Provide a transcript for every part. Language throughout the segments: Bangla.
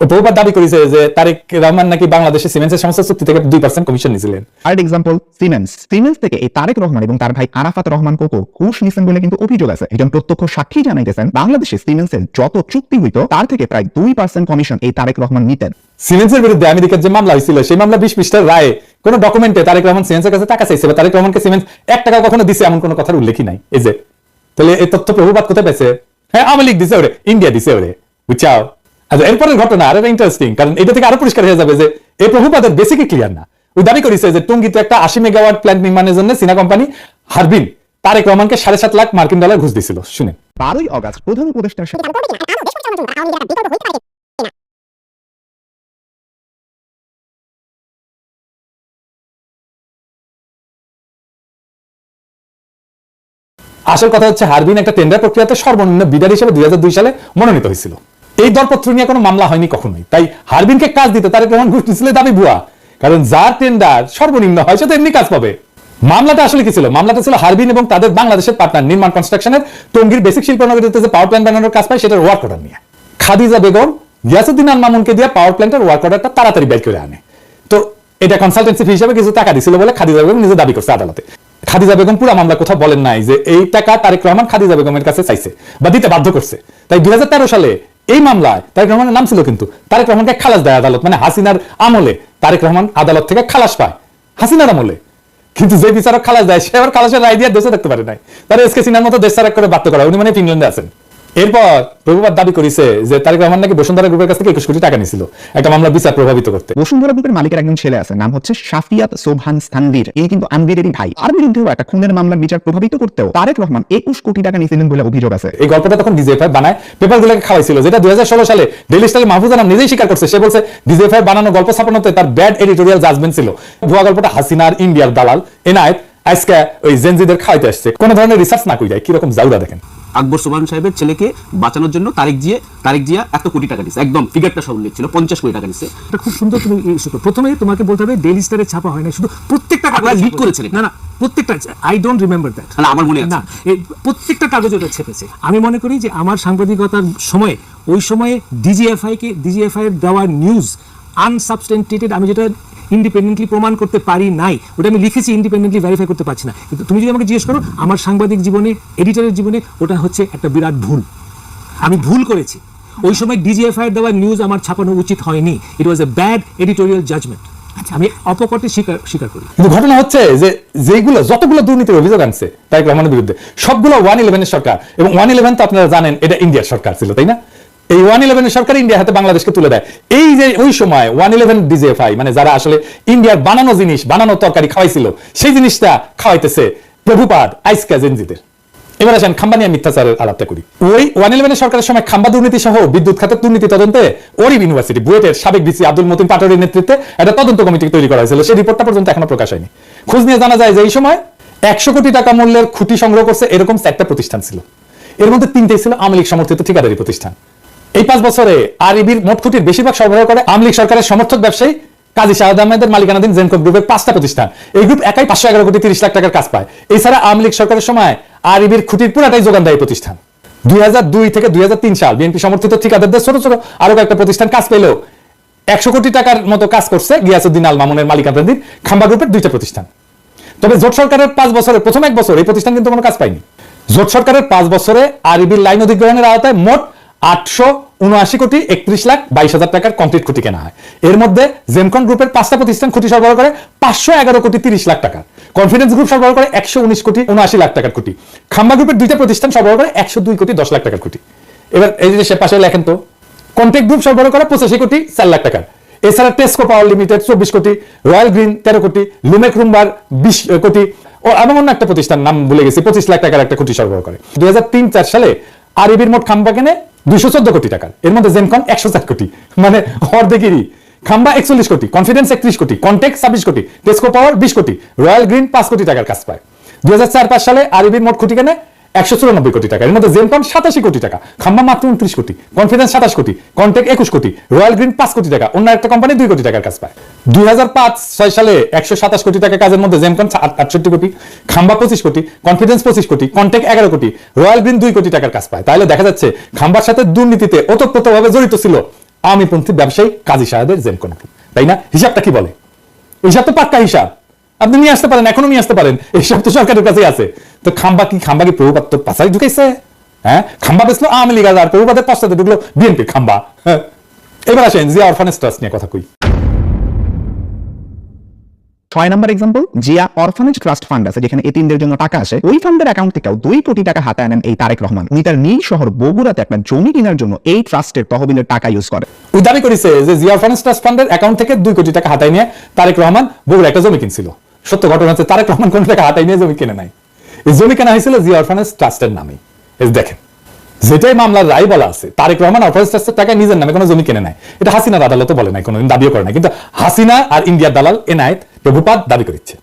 বহুবার দাবি করেছে যে তারেক রহমান নাকি বাংলাদেশের সিমেন্টের সমস্ত চুক্তি থেকে দুই পার্সেন্ট কমিশন নিয়েছিলেন আরেক এক্সাম্পল সিমেন্স সিমেন্স থেকে এই তারেক রহমান এবং তার ভাই আরাফাত রহমান কোকো ঘুষ নিছেন বলে কিন্তু অভিযোগ আছে। একজন প্রত্যক্ষ সাক্ষী জানাইতেছেন বাংলাদেশে সিমেন্সের যত চুক্তি হইতো তার থেকে প্রায় দুই পার্সেন্ট কমিশন এই তারেক রহমান নিতেন। সিমেন্সের বিরুদ্ধে আমেরিকার যে মামলা হয়েছিল সেই মামলা বিশ পৃষ্ঠার রায়ে কোন ডকুমেন্টে তারেক রহমান সিমেন্সের কাছে টাকা চাইছে বা তারেক রহমানকে সিমেন্স এক টাকা কখনো দিছে এমন কোনো কথার উল্লেখই নাই। এই যে তাহলে এই তথ্য প্রভুপাত কোথায় পেয়েছে? হ্যাঁ আওয়ামী লীগ দিছে ওরে ইন্ডিয়া দিছে ওরে। বুঝছাও? আচ্ছা এরপরের ঘটনা আরও ইন্টারেস্টিং কারণ এটা থেকে আরও পরিষ্কার হয়ে যাবে যে এই প্রভুপাতের বেসিকই ক্লিয়ার না। ওই দাবি করেছে যে টঙ্গিতে একটা আশি মেগাওয়াট প্ল্যান্ট নির্মাণের জন্য চীনা কোম্পানি হারবিন তারেক রহমানকে সাড়ে সাত লাখ মার্কিন ডলার ঘুষ দিছিল শুনে বারোই অগাস্ট প্রধান উপদেষ্টার সাথে আসল কথা হচ্ছে হারবিন একটা টেন্ডার প্রক্রিয়াতে সর্বনিম্ন বিডার হিসেবে দুই হাজার দুই সালে মনোনীত হয়েছিল। এই দরপত্র নিয়ে কোনো মামলা হয়নি কখনোই। তাই হারবিনকে কাজ দিতে তারেক রহমান ঘুষ দিচ্ছিল দাবি ভুয়া। কারণ যার টেন্ডার সর্বনিম্ন হয়, সে তো এমনি কাজ পাবে। মামলাটা আসলে কি ছিল? মামলাটা ছিল হারবিন এবং তাদের বাংলাদেশের পার্টনার নির্মাণ কনস্ট্রাকশনের টঙ্গীর বেসিক শিল্পনগরীতে যে পাওয়ার প্ল্যান্ট বানানোর কাজ পায়, সেটার ওয়ার্ক অর্ডার নিয়ে। খাদিজা বেগম গিয়াসুদ্দিন আল মামুনকে দিয়ে পাওয়ার প্ল্যান্টের ওয়ার্ক অর্ডারটা তাড়াতাড়ি বের করে আনে। তো এটা কনসালটেন্সি ফি হিসাবে কিছু টাকা দিছিল বলে খাদিজা বেগম নিজে দাবি করছে আদালতে। খাদিজা বেগম পুরো মামলা কোথাও বলেন নাই যে এই টাকা তারেক রহমান খাদিজা বেগমের কাছে চাইছে বা দিতে বাধ্য করছে। তাই দুই হাজার তেরো সালে এই মামলায় তারেক রহমানের নাম ছিল কিন্তু। তারেক রহমানকে খালাস দেয় আদালত মানে হাসিনার আমলে। তারেক রহমান আদালত থেকে খালাস পায়, হাসিনার আমলে। কিন্তু যে বিচারক খালাস দেয়, সে আবার খালাসের রায় দিয়ে দেশে থাকতে পারে নাই। তার এসকে সিনার মতো দেশ সারাক করে বাধ্য করা উনি মানে তিনজন আছেন। এরপর প্রভুপাত দাবি করেছে যে তারেক রহমান নাকি বসুন্ধরা গ্রুপের কাছ থেকে একুশ কোটি টাকা নিয়েছিল। একটা মামলা বিচার প্রভাবিত করতে। বসুন্ধরা গ্রুপের মালিকের একজন ছেলে আছে নাম হচ্ছে শাফিয়াত সোভান স্থানবীর। এই কিন্তু আনবিরেরই ভাই। আর বিরুদ্ধেও একটা খুনের মামলার বিচার প্রভাবিত করতেও তারেক রহমান একুশ কোটি টাকা নিয়েছিলেন বলে অভিযোগ আছে। এই গল্পটা তখন ডিজিএফআই বানায় পেপারগুলোকে খাওয়াইছিল যেটা দু হাজার ষোলো সালে ডেলি স্টাইল মাহফুজ আনাম নিজেই স্বীকার করছে। সে বলছে ডিজিএফআই বানানো গল্প ছাপানোতে তার ব্যাড এডিটোরিয়াল জাজমেন্ট ছিল। ভুয়া গল্পটা হাসিনার ইন্ডিয়ার দালাল এনায়েত আজকে ওই জেনজিদের খাওয়াইতে আসছে। কোনো ধরনের রিসার্চ না কই যায় কীরকম জাউরা দেখেন। আকবর সোবহান সাহেবের ছেলেকে বাঁচানোর জন্য তারিক জিয়ে তারিক জিয়া এত কোটি টাকা দিচ্ছে একদম ফিগারটা সব উল্লেখ ছিল পঞ্চাশ কোটি টাকা দিচ্ছে এটা খুব সুন্দর তুমি প্রথমে তোমাকে বলতে হবে ডেইলি স্টারে ছাপা হয় না শুধু প্রত্যেকটা কাগজ ছাপা করেছিলেন। না না প্রত্যেকটা আই ডোন্ট রিমেম্বার দ্যাট না, আমার মনে না প্রত্যেকটা কাগজে ওটা ছেপেছে। আমি মনে করি যে আমার সাংবাদিকতার সময়ে ওই সময়ে ডিজিএফআই কে ডিজিএফআই এর দেওয়া নিউজ আনসাবস্টেন্টেটেড আমি যেটা ইন্ডিপেন্ডেন্টলি প্রমাণ করতে পারি নাই ওটা আমি লিখেছি ইন্ডিপেন্ডেন্টলি ভেরিফাই করতে পারছি না। কিন্তু তুমি যদি আমাকে জিজ্ঞেস করো আমার সাংবাদিক জীবনে এডিটরের জীবনে ওটা হচ্ছে একটা বিরাট ভুল। আমি ভুল করেছি। ওই সময় ডিজিএফআই এর দেওয়া নিউজ আমার ছাপানো উচিত হয়নি। It was a bad editorial judgement আমি অপকটে স্বীকার স্বীকার করি। কিন্তু ঘটনা হচ্ছে যে যেগুলো যতগুলো দুর্নীতির অভিযোগ আনছে তারেক রহমানের বিরুদ্ধে সবগুলো ওয়ান ইলেভেনের সরকার। এবং ওয়ান ইলেভেন তো আপনারা জানেন এটা ইন্ডিয়ার সরকার ছিল তাই না? এই ওয়ান ইলেভেনের সরকার ইন্ডিয়া হাতে বাংলাদেশকে তুলে দেয়। এই যে ওই সময় ওয়ান ইলেভেন ডিজিএফআই মানে যারা আসলে ইন্ডিয়ার বানানো জিনিস, বানানো তরকারি খাওয়াইছিল, সেই জিনিসটা খাওয়াইতেছে প্রভুপাদ আইসকা জেনজিদের। এবার আসেন খাম্বা নিয়ে মিথ্যাচারের আলাপটা করি। ওই ওয়ান ইলেভেনের সরকারের সময় খাম্বা দুর্নীতি সহ বিদ্যুৎ খাতের দুর্নীতি তদন্তে ওরিব ইউনিভার্সিটি বুয়েটের সাবেক ভিসি আব্দুল মতিন পাটোয়ারির নেতৃত্বে একটা তদন্ত কমিটি তৈরি করা হয়েছিল। সেই রিপোর্টটা পর্যন্ত এখনও প্রকাশ হয়নি। খোঁজ নিয়ে জানা যায় যে এই সময় একশো কোটি টাকা মূল্যের খুঁটি সংগ্রহ করছে এরকম চারটা প্রতিষ্ঠান ছিল। এর মধ্যে তিনটেই ছিল আওয়ামী লীগ সমর্থিত ঠিকাদারি প্রতিষ্ঠান। এই পাঁচ বছরে আরইবির মোট খুঁটির বেশিরভাগ সরবরাহ করে আওয়ামী লীগ সরকারের সমর্থক ব্যবসায়ী কাজী শাহাদ আহমেদের মালিকানাধীন জেনকো গ্রুপের পাঁচটা প্রতিষ্ঠান। এই গ্রুপ একাই পাঁচশো এগারো কোটি তিরিশ লাখ টাকার কাজ পায়। এছাড়া আওয়ামী সরকারের সময় আরইবির খুঁটির পুরাটাই যোগান দেয় প্রতিষ্ঠান। দুই হাজার দুই থেকে দুই সাল বিএনপি সমর্থিত ঠিকাদারদের ছোট ছোট আরও কয়েকটা প্রতিষ্ঠান কাজ পেলেও একশো কোটি টাকার মতো কাজ করছে গিয়াসুদ্দিন আল মামুনের মালিকানাধীন খাম্বা গ্রুপের দুইটা প্রতিষ্ঠান। তবে জোট সরকারের পাঁচ বছরে প্রথম এক বছর এই প্রতিষ্ঠান কিন্তু কোনো কাজ পায়নি। জোট সরকারের পাঁচ বছরে আরবির লাইন অধিগ্রহণের আওতায় মোট আটশো উনআশি কোটি একত্রিশ লাখ বাইশ হাজার টাকার কমপ্লিট খুঁটি কেনা হয়। এর মধ্যে জেমকন গ্রুপের পাঁচটা প্রতিষ্ঠান খুঁটি সরবরাহ করে পাঁচশো এগারো কোটি তিরিশ লাখ টাকা। কনফিডেন্স গ্রুপ সরবরাহ করে একশো উনিশ কোটি উনআশি লাখ টাকার খাম্বা গ্রুপের দুইটা প্রতিষ্ঠান সরবরাহ করে একশো দুই কোটি দশ লাখ টাকার এবার এই যে সে পাশে লেখেন তো কন্টেক্ট গ্রুপ সরবরাহ করে পঁচাশি কোটি চার লাখ টাকার। এছাড়া টেস্কো পাওয়ার লিমিটেড চব্বিশ কোটি রয়্যাল গ্রিন তেরো কোটি লুমেক রুম্বার বিশ কোটি, ও এমন অন্য একটা প্রতিষ্ঠান, নাম ভুলে গেছি, পঁচিশ লাখ টাকার একটা কোটি সরবরাহ করে। দুই হাজার তিন চার সালে আরবির মোট খাম্বা কেনে দুইশো চোদ্দ কোটি টাকার এর মধ্যে জেনকন একশো চার কোটি। মানে অর্ধেকেরই। খাম্বা একচল্লিশ কোটি কনফিডেন্স একত্রিশ কোটি কন্টেক্ট ছাব্বিশ কোটি টেস্কো পাওয়ার বিশ কোটি রয়্যাল গ্রিন পাঁচ কোটি টাকার কাজ পায়। দু হাজার চার পাঁচ সালে আরবির মোট ক্ষতি কেনে একশো চুরানব্বই কোটি টাকা। এর মধ্যে জেনকন সাতাশি কোটি টাকা, খাম্বা মাত্র উনত্রিশ কোটি, কনফিডেন্স সাতাশ কোটি কন্টেক্ট একুশ কোটি, রয়্যাল গ্রিন পাঁচ কোটি টাকা, অন্য একটা কোম্পানি দুই কোটি টাকার কাজ পায়। দুই হাজার পাঁচ, ছয় সালে একশো সাতাশ কোটি টাকা কাজের মধ্যে জেমকন আটষট্টি কোটি, খাম্বা পঁচিশ কোটি, কনফিডেন্স পঁচিশ কোটি কন্টেক্ট এগারো কোটি, রয়্যাল গ্রিন দুই কোটি টাকার কাজ পায়। তাহলে দেখা যাচ্ছে খাম্বার সাথে দুর্নীতিতে ওতপ্রোতভাবে জড়িত ছিল আওয়ামীপন্থী ব্যবসায়ী কাজী সাহেবের কমিটি তাই না? হিসাবটা কি বলে? হিসাব তো পাক্কা হিসাব। আপনি নিয়ে আসতে পারেন, এখনও নিয়ে আসতে পারেন। এইসব তো সরকারের কাছেই আছে। তো খাম্বা কি খাম্বা কি প্রভুপাত তো পাশাই ঢুকাইছে? হ্যাঁ? খাম্বা বেসলো আওয়ামী লীগ আর প্রভুপাতের পশ্চাতে ঢুকলো বিএনপি খাম্বা। হ্যাঁ। এবার আসেন জিয়া অরফানেজ ট্রাস্ট নিয়ে কথা কই। ছয় নম্বর example Zia orphanage trust fund আছে যেখানে এতিমদের জন্য টাকা আসে। ওই ফান্ডের অ্যাকাউন্ট থেকেও দুই কোটি টাকা হাতে আনেন এই তারেক রহমান। উনি তার নীল শহর বগুড়াতে একটা জমি কেনার জন্য এই ট্রাস্টের তহবিলের টাকা ইউজ করে। ওই দাবি করেছে যে জিয়া অরফানেজ ট্রাস্ট ফান্ডের অ্যাকাউন্ট থেকে দুই কোটি টাকা হাতায় নিয়ে তারেক রহমান বগুড়া একটা জমি কিনছিল। সত্য ঘটনা হচ্ছে তারেক রহমান কোন টাকা হাতায় নিয়ে জমি কিনে নাই। এই জমি কেনা হয়েছিল জিয়া অরফানেজ ট্রাস্টের নামে। দেখেন যেটাই মামলার রায় বলা আছে তারেক রহমান অরফানেজ ট্রাস্টের টাকায় নিজের নামে কোনো জমি কিনে নাই। এটা হাসিনার আদালতে বলে নাই কোনোদিন দাবিও করে নাই। কিন্তু হাসিনা আর ইন্ডিয়ার দালাল এনায়েত প্রভুপাত দাবি করেছে।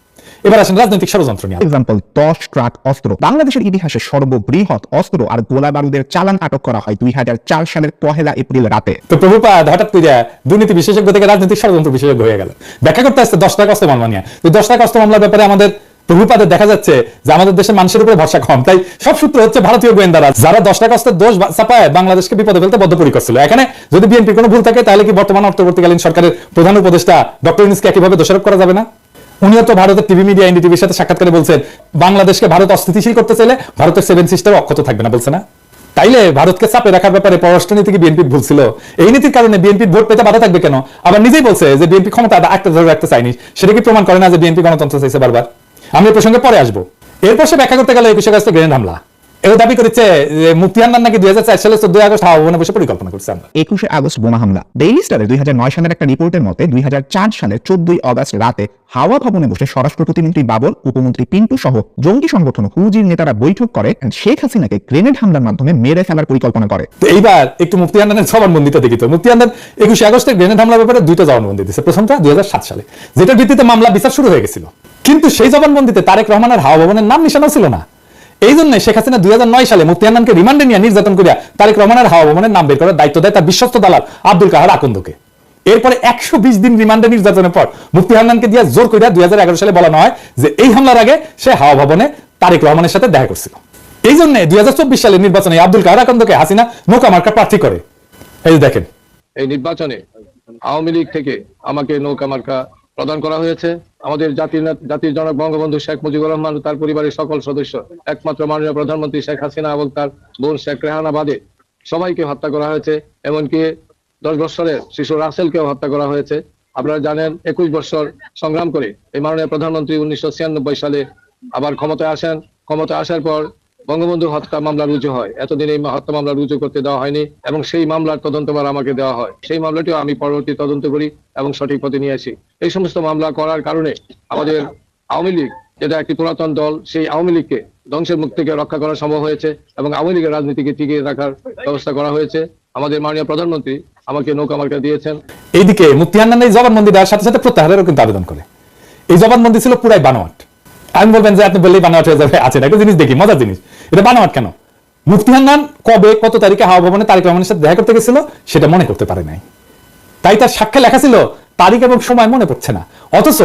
এবার আসেন রাজনৈতিক ষড়যন্ত্র নিয়ে। এক্সাম্পল দশ ট্রাক অস্ত্র। বাংলাদেশের ইতিহাসে সর্ববৃহৎ অস্ত্র আর গোলা বারুদের চালান আটক করা হয় দুই হাজার চার সালের পহেলা এপ্রিল রাতে। তো প্রভুপাদ হঠাৎ করে দুর্নীতি বিশেষজ্ঞ থেকে রাজনৈতিক ষড়যন্ত্র বিশেষজ্ঞ হয়ে গেল ব্যাখ্যা করতে আসছে দশ টাকা অস্ত্র মামলা নিয়ে। তো দশ টাকা অস্ত্র মামলার ব্যাপারে আমাদের প্রভুপাদের দেখা যাচ্ছে যে আমাদের দেশের মানুষের উপরে ভরসা কম। তাই সব সূত্র হচ্ছে ভারতীয় গোয়েন্দারা, যারা দশ টাকা অস্ত্রের দোষ চাপায় বাংলাদেশকে বিপদে ফেলতে বদ্ধপরিকর ছিল। এখানে যদি বিএনপির কোনো ভুল থাকে, তাহলে কি বর্তমান অন্তর্বর্তীকালীন সরকারের প্রধান উপদেষ্টা ডক্টর ইউনুসকে একইভাবে দোষারোপ করা যাবে না? উনিও তো ভারতের টিভি মিডিয়া এনডিটিভির সাথে সাক্ষাৎকারে বলছেন, বাংলাদেশকে ভারত অস্থিতিশীল করতে চাইলে ভারতের সেভেন সিস্টার অক্ষত থাকবে না বলছে না? তাইলে ভারতকে চাপে রাখার ব্যাপারে পররাষ্ট্রনীতি কি বিএনপির ভুল ছিল। এই নীতির কারণে বিএনপির ভোট পেতে বাধা থাকবে কেন? আবার নিজেই বলছে যে বিএনপি ক্ষমতা একটা ধরে রাখতে চায়নি। সেটা কি প্রমাণ করে না যে বিএনপি গণতন্ত্র চাইছে বারবার? আমি এই প্রসঙ্গে পরে আসব। এরপর সে ব্যাখ্যা করতে গেলে একুশে আগস্টে গ্রেনেড হামলা। এও দাবি করেছে যে মুক্তি হান্নান নাকি দুই হাজার চার সালে চোদ্দই আগস্ট হাওয়া ভবনে বসে পরিকল্পনা করছে আমরা। একুশে আগস্ট বোমা হামলা। ডেইলি স্টারের দুই সালের একটা রিপোর্টের মতে দুই সালের চোদ্দই আগস্ট রাতে হাওয়া ভবনে বসে স্বরাষ্ট্র প্রতিমন্ত্রী বাবর উপমন্ত্রী পিন্টু সহ জঙ্গি সংগঠন হুজির নেতারা বৈঠক করে শেখ হাসিনাকে গ্রেনেড হামলার মাধ্যমে মেরে ফেলার পরিকল্পনা করে। তো এইবার একটু মুক্তি হান্নানের জবানবন্দিটা দেখি তো। মুক্তি হান্নান একুশে আগস্টে গ্রেনেড হামলার ব্যাপারে দুইটা জবানবন্দি দিয়েছে। প্রথমটা দুই সালে যেটার ভিত্তিতে মামলা বিচার শুরু হয়ে গেছিল। কিন্তু সেই জবানবন্দিতে তারেক রহমানের হাওয়া ভবনের নাম নিশানাও ছিল না। এই জন্য শেখ হাসিনা দুই সালে মুক্তি হান্নানকে রিমান্ডে নিয়ে নির্যাতন করিয়া তারেক রহমানের হাওয়া ভবনের নাম বের করার দায়িত্ব দেয় তার বিশ্বস্ত দালাল আব্দুল কাহার আকন্দকে। এরপরে একশো বিশ দিন রিমান্ডে নির্যাতনের পর মুক্তি হান্নানকে দিয়ে জোর করিয়া দুই সালে বলানো হয় যে এই হামলার আগে সে হাওয়া ভবনে তারেক রহমানের সাথে দেখা করছিল। এই জন্য দুই সালের নির্বাচনে আব্দুল কাহার আকন্দকে হাসিনা নৌকা মার্কা প্রার্থী করে। এই দেখেন। এই নির্বাচনে আওয়ামী লীগ থেকে আমাকে নৌকা মার্কা প্রদান করা হয়েছে। আমাদের জাতির জাতির জনক বঙ্গবন্ধু শেখ মুজিবুর রহমান তার পরিবারের সকল সদস্য, একমাত্র মাননীয় প্রধানমন্ত্রী শেখ হাসিনা এবং তার বোন শেখ রেহানা বাদে সবাইকে হত্যা করা হয়েছে। এমনকি দশ বছরের শিশু রাসেলকেও হত্যা করা হয়েছে। আপনারা জানেন, একুশ বছর সংগ্রাম করে এই মাননীয় প্রধানমন্ত্রী উনিশশো ছিয়ানব্বই সালে আবার ক্ষমতায় আসেন। ক্ষমতায় আসার পর বঙ্গবন্ধু হত্যা মামলা রুজু হয়। এতদিন এই হত্যা মামলা রুজু করতে দেওয়া হয়নি এবং সেই মামলার তদন্তবার আমাকে দেওয়া হয়। সেই মামলাটিও আমি পরবর্তী তদন্ত করি এবং সঠিক পথে নিয়ে আসি। এই সমস্ত মামলা করার কারণে আমাদের আওয়ামী লীগ, যেটা একটি পুরাতন দল, সেই আওয়ামী লীগকে ধ্বংসের মুখ থেকে রক্ষা করা সম্ভব হয়েছে এবং আওয়ামী লীগের রাজনীতিকে টিকিয়ে রাখার ব্যবস্থা করা হয়েছে। আমাদের মাননীয় প্রধানমন্ত্রী আমাকে নৌকা মার্কা দিয়েছেন। এইদিকে মুক্তি হান্নান এই জবানবন্দি দেওয়ার সাথে সাথে প্রত্যাহারেরও কিন্তু আবেদন করে। এই জবানবন্দি ছিল পুরাই বানোয়াট। আমি বলবেন যে আপনি বললেই বানোয়াট হয়ে যাবে আছে একটা জিনিস দেখি, মজার জিনিস। এটা বানোয়াট কেন? মুফতি হান্নান কবে, কত তারিখে হাওয়া ভবনে তারিখ রহমানের সাথে দেখা করতে গেছিল, সেটা মনে করতে পারে নাই। তাই তার সাক্ষ্যে লেখা ছিল, তারিখ এবং সময় মনে পড়ছে না। অথচ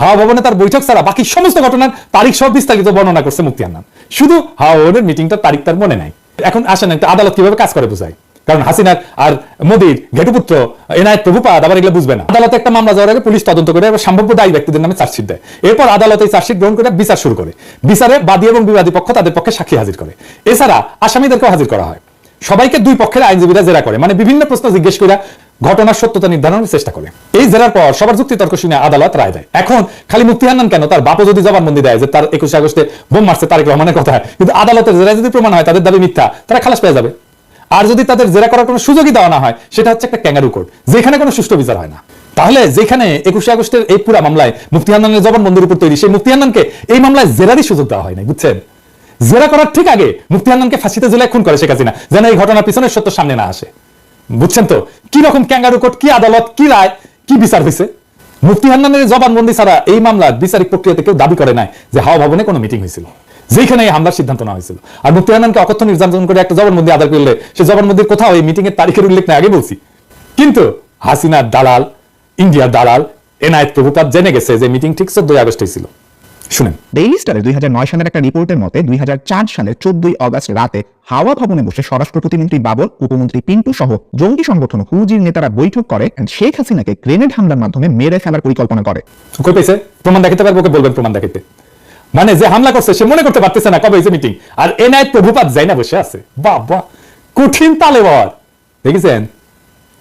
হাওয়া ভবনে তার বৈঠক ছাড়া বাকি সমস্ত ঘটনার তারিখ সব বিস্তারিত বর্ণনা করছে মুক্তি হান্নান। শুধু হাওয়া ভবনের মিটিংটার তারিখ তার মনে নাই। এখন আসেন, একটা আদালত কীভাবে কাজ করে বোঝায়? কারণ হাসিনার আর মোদির ঘেটুপুত্র, এনায়ত প্রভুপাদ আবার এগুলো বুঝবে না। আদালতে একটা মামলা যাওয়ার আগে পুলিশ তদন্ত করে এবার সম্ভাব্য দায়ী ব্যক্তিদের নামে চার্জশিট দেয়। এরপর আদালত চার্জশিট গ্রহণ করে বিচার শুরু করে। বিচারে বাদী এবং বিবাদী পক্ষ তাদের পক্ষে সাক্ষী হাজির করে। এছাড়া আসামিদেরকেও হাজির করা হয়। সবাইকে দুই পক্ষের আইনজীবীরা জেরা করে। মানে বিভিন্ন প্রশ্ন জিজ্ঞেস করে ঘটনার সত্যতা নির্ধারণের চেষ্টা করে। এই জেরার পর সবার যুক্তি তর্ক শুনে আদালত রায় দেয়। এখন খালি মুক্তি হান্নান কেন? তার বাপও যদি জবানবন্দি দেয় যে তার একুশে আগস্টে বোম মারছে তারেক রহমানের কথা কিন্তু আদালতের জেরায় যদি প্রমাণ হয় তাদের দাবি মিথ্যা, তারা খালাস পেয়ে যাবে। আর যদি তাদের জেরা করার কোনো সুযোগই দেওয়া না হয়, সেটা হচ্ছে একটা ক্যাঙ্গারু কোর্ট যেখানে কোনো সুষ্ঠু বিচার হয় না। তাহলে যেখানে একুশে আগস্টের এই পুরা মামলায় মুফতি হান্নানের জবানবন্দির উপর তৈরি, সেই মুফতি হান্নানকে এই মামলায় জেরারই সুযোগ দেওয়া হয় নাই, বুঝছেন? জেরা করার ঠিক আগে মুফতি হান্নানকে ফাঁসিতে জেলায় খুন করে শেখ হাসিনা, যেন এই ঘটনার পিছনে সত্য সামনে না আসে। বুঝছেন তো? কি রকম ক্যাঙ্গারু কোর্ট কি আদালত, কি রায়, কি বিচার হয়েছে মুফতি হান্নানের জবানবন্দি ছাড়া এই মামলার বিচারিক প্রক্রিয়াতে কেউ দাবি করে নাই যে হাওয়া ভবনে কোনো মিটিং হয়েছিল যেখানে এই হামলার সিদ্ধান্ত নেওয়া হয়েছিল। আর মুফতি হান্নানকে অকথ্য নির্যাতন করে একটা জবানবন্দি আদায় করলে সে জবানবন্দির কোথাও এই মিটিং এর তারিখের উল্লেখ না আগে বলছি। কিন্তু হাসিনার দালাল ইন্ডিয়ার দালাল এনায়েত প্রভুপাত জেনে গেছে যে মিটিং ঠিক চোদ্দই আগস্টে ছিল শুনেন। ডেইলি স্টারের দুই সালের একটা রিপোর্টের মতে দুই সালের চোদ্দই অগস্ট রাতে হাওয়া ভবনে বসে স্বরাষ্ট্র প্রতিমন্ত্রী বাবর উপমন্ত্রী পিন্টু সহ জঙ্গি সংগঠন হুজির নেতারা বৈঠক করে শেখ হাসিনাকে গ্রেনেড হামলার মাধ্যমে মেরে ফেলার পরিকল্পনা করে। প্রমাণ দেখাতে পারব বলবেন প্রমাণ দেখাইতে। মানে যে হামলা করছে, সে মনে করতে পারতেছে না কবে হয়েছে মিটিং আর এনআই প্রভুপাত যাই না বসে আছে। বাবা, কঠিন তালে বর দেখেছেন?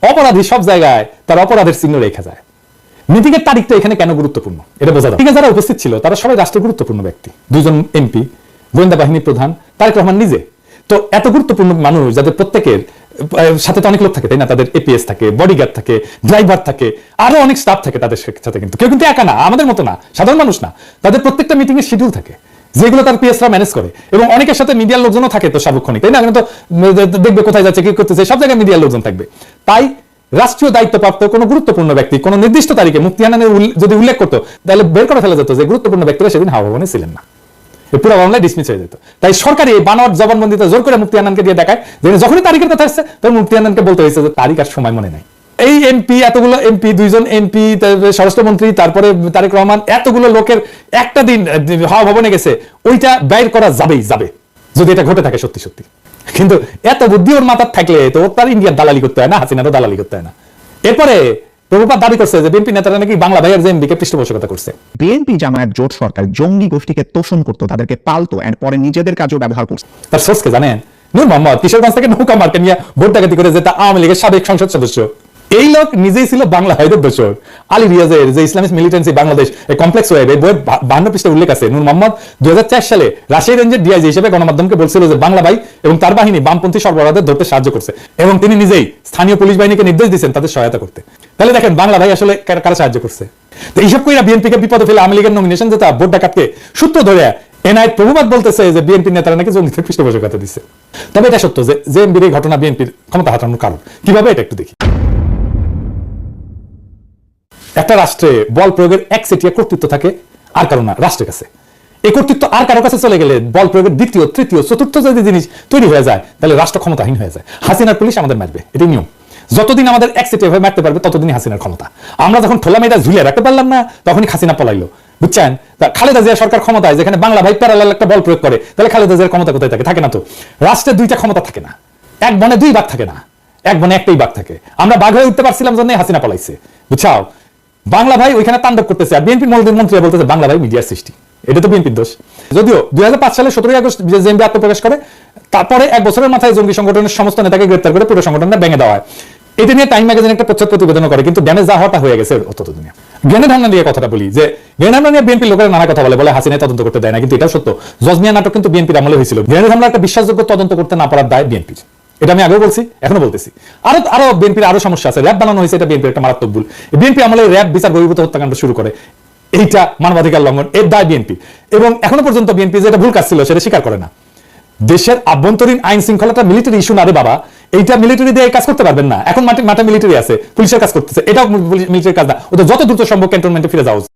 অপরাধী সব জায়গায় তার অপরাধের চিহ্ন রেখা যায়। মিটিং এর তারিখটা এখানে কেন গুরুত্বপূর্ণ? এটা বোঝা মিটিংয়ে যারা উপস্থিত ছিল, তারা সবাই রাষ্ট্রের গুরুত্বপূর্ণ ব্যক্তি। দুজন এমপি গোয়েন্দা বাহিনী প্রধান, তারেক রহমান নিজে। তো এত গুরুত্বপূর্ণ মানুষ যাদের প্রত্যেকের সাথে তো অনেক লোক থাকে, তাই না? তাদের এপিএস থাকে বডিগার্ড থাকে ড্রাইভার থাকে, আরও অনেক স্টাফ থাকে তাদের সাথে কিন্তু। কেউ কিন্তু একা না, আমাদের মতো না, সাধারণ মানুষ না। তাদের প্রত্যেকটা মিটিং এর শিডিউল থাকে, যেগুলো তার পিএসরা ম্যানেজ করে। এবং অনেকের সাথে মিডিয়ার লোকজনও থাকে তো সার্বক্ষণিক, তাই না? তো দেখবে কোথায় যাচ্ছে, কি করতেছে, সব জায়গায় মিডিয়ার লোকজন থাকবে। তাই রাষ্ট্রীয় দায়িত্বপ্রাপ্ত কোনো গুরুত্বপূর্ণ ব্যক্তি কোনো নির্দিষ্ট তারিখে মুক্তি উল্লে- যদি উল্লেখ করতো, তাহলে বের করে ফেলা যেত যে গুরুত্বপূর্ণ ব্যক্তিরা সেদিন হাওয়া ভবনে ছিলেন না। পুরো মামলায় ডিসমিস হয়ে যেত। তাই সরকারি এই বানোয়ার জবানবন্দিতে জোর করে মুক্তি আনন্দকে দিয়ে দেখায়, যে যখনই তারিখের কথা আসছে, তখন মুক্তি আনন্দকে বলতে হয়েছে যে তারিখ আর সময় মনে নাই। এই এমপি এতগুলো এমপি দুইজন এমপি স্বরাষ্ট্রমন্ত্রী, তারপরে তারেক রহমান, এতগুলো লোকের একটা দিন হাওয়া ভবনে গেছে, ওইটা ব্যয় করা যাবেই, যাবে। যদি এটা ঘটে থাকে সত্যি সত্যি। কিন্তু এত বুদ্ধি ওর মাথার থাকলে তো তার ইন্ডিয়ার দালালি করতে হয় না, হাসিনারও দালালি করতে হয় না। এরপরে প্রভুপাত দাবি করছে যে বিএনপি নেতারা নাকি বাংলা ভাইয়ের এমপিকে পৃষ্ঠপোষকতা করছে। বিএনপি জামায়াত জোট সরকার জঙ্গি গোষ্ঠীকে তোষণ করতো তাদেরকে পালতো এন্ড পরে নিজেদের কাজেও ব্যবহার করতো তার সোর্সকে জানেন? নূর মোহাম্মদ কিশোরগঞ্জ থেকে নৌকা মার্কে নিয়ে ভোট ডাকাতি করে যেটা আওয়ামী লীগের সাবেক সংসদ সদস্য। এই লোক নিজেই ছিল বাংলা হাইদের দোষর আলী রিয়াজের যে ইসলামিক মিলিটেন্সি বাংলাদেশ এই কমপ্লেক্স ওয়েব এই বইয়ের বান্ন পৃষ্ঠে উল্লেখ আছে। নূর মোহাম্মদ দুই সালে রাশিয়া রেঞ্জের ডিআইজি হিসেবে গণমাধ্যমকে বলছিল যে, বাংলা ভাই এবং তার বাহিনী বামপন্থী সরবরাহদের ধরতে সাহায্য করছে এবং তিনি নিজেই স্থানীয় পুলিশ বাহিনীকে নির্দেশ দিয়েছেন তাদের সহায়তা করতে। তাহলে দেখেন, বাংলা ভাই আসলে কারা সাহায্য করছে? তো এইসব কইরা বিএনপিকে বিপদে ফেলে আওয়ামী লীগের নমিনেশন যেটা ভোট ডাকাতকে সূত্র ধরে এনআই প্রভুবাদ বলতেছে যে, বিএনপি নেতারা নাকি জঙ্গিদের পৃষ্ঠপোষকতা দিচ্ছে। তবে এটা সত্য যে যে এমবির এই ঘটনা বিএনপির ক্ষমতা হারানোর কারণ। কীভাবে এটা একটু দেখি। একটা রাষ্ট্রে বল প্রয়োগের এক সেটিয়া কর্তৃত্ব থাকে, আর কারও না, রাষ্ট্রের কাছে। এই কর্তৃত্ব আর কারও কাছে চলে গেলে বল প্রয়োগের দ্বিতীয়, তৃতীয়, চতুর্থ যদি জিনিস তৈরি হয়ে যায়, তাহলে রাষ্ট্র ক্ষমতাহীন হয়ে যায়। হাসিনার পুলিশ আমাদের মারবে, এটাই নিয়ম। যতদিন আমাদের এক সেটিয়া হয়ে মারতে পারবে, ততদিনই হাসিনার ক্ষমতা। আমরা যখন ঠোলা মেয়েটা ঝুলিয়ে রাখতে পারলাম না, তখনই হাসিনা পলাইলো। বুঝছেন? খালেদা জিয়া সরকার ক্ষমতায়, যেখানে বাংলা ভাই প্যারালাল একটা বল প্রয়োগ করে, তাহলে খালেদা জিয়ার ক্ষমতা কোথায় থাকে? থাকে না তো। রাষ্ট্রের দুইটা ক্ষমতা থাকে না। এক বনে দুই বাঘ থাকে না। এক বনে একটাই বাঘ থাকে। আমরা বাঘ হয়ে উঠতে পারছিলাম জন্য হাসিনা পলাইছে। বুঝছাও? বাংলা ভাই ওইখানে তাণ্ডব করতেছে আর বিএনপির মন্ত্রী বলতেছে বাংলা ভাই মিডিয়ার সৃষ্টি। এটা তো বিএনপির দোষ। যদিও দুই সালে সতেরোই আগস্ট জেএমবি আত্মপ্রকাশ করে, তারপরে এক বছরের মাথায় জঙ্গি সংগঠনের সমস্ত নেতাকে গ্রেপ্তার করে পুরো সংগঠনটা ভেঙে দেওয়া হয়। এটা নিয়ে টাইম ম্যাগাজিন একটা প্রচ্ছদ প্রতিবেদন করে, কিন্তু ড্যামেজ যা হওয়াটা হয়ে গেছে অত দুনিয়া। জ্ঞানের ধারণা নিয়ে কথাটা বলি যে, জ্ঞানের ধারণা নিয়ে বিএনপির লোকেরা নানা কথা বলে বলে হাসিনায় তদন্ত করতে দেয় না, কিন্তু এটা সত্য। জজমিয়া নাটক কিন্তু বিএনপির আমলে হয়েছিল। জ্ঞানের ধারণা একটা বিশ্বাসযোগ্য তদন্ত করতে না পারার দায় বিএনপির। এটা আমি আগেও বলছি, এখনও বলতেছি। আরও আরও বিএনপির আরও সমস্যা আছে। র্যাব বানানো হয়েছে, এটা বিএনপির একটা মারাত্মক ভুল। বিএনপি আমলে র্যাব বিচার বহির্ভূত হত্যাকাণ্ড শুরু করে। এইটা মানবাধিকার লঙ্ঘন, এর দায় বিএনপি। এবং এখনও পর্যন্ত বিএনপি যেটা ভুল কাজ ছিল, সেটা স্বীকার করে না। দেশের আভ্যন্তরীণ আইন শৃঙ্খলাটা মিলিটারি ইস্যু না রে বাবা, এইটা মিলিটারি দিয়ে কাজ করতে পারবেন না। এখন মাঠে মাঠে মিলিটারি আছে, পুলিশের কাজ করতেছে। এটাও মিলিটারির কাজ না। ওদের যত দ্রুত সম্ভব ক্যান্টনমেন্টে ফিরে যাওয়া।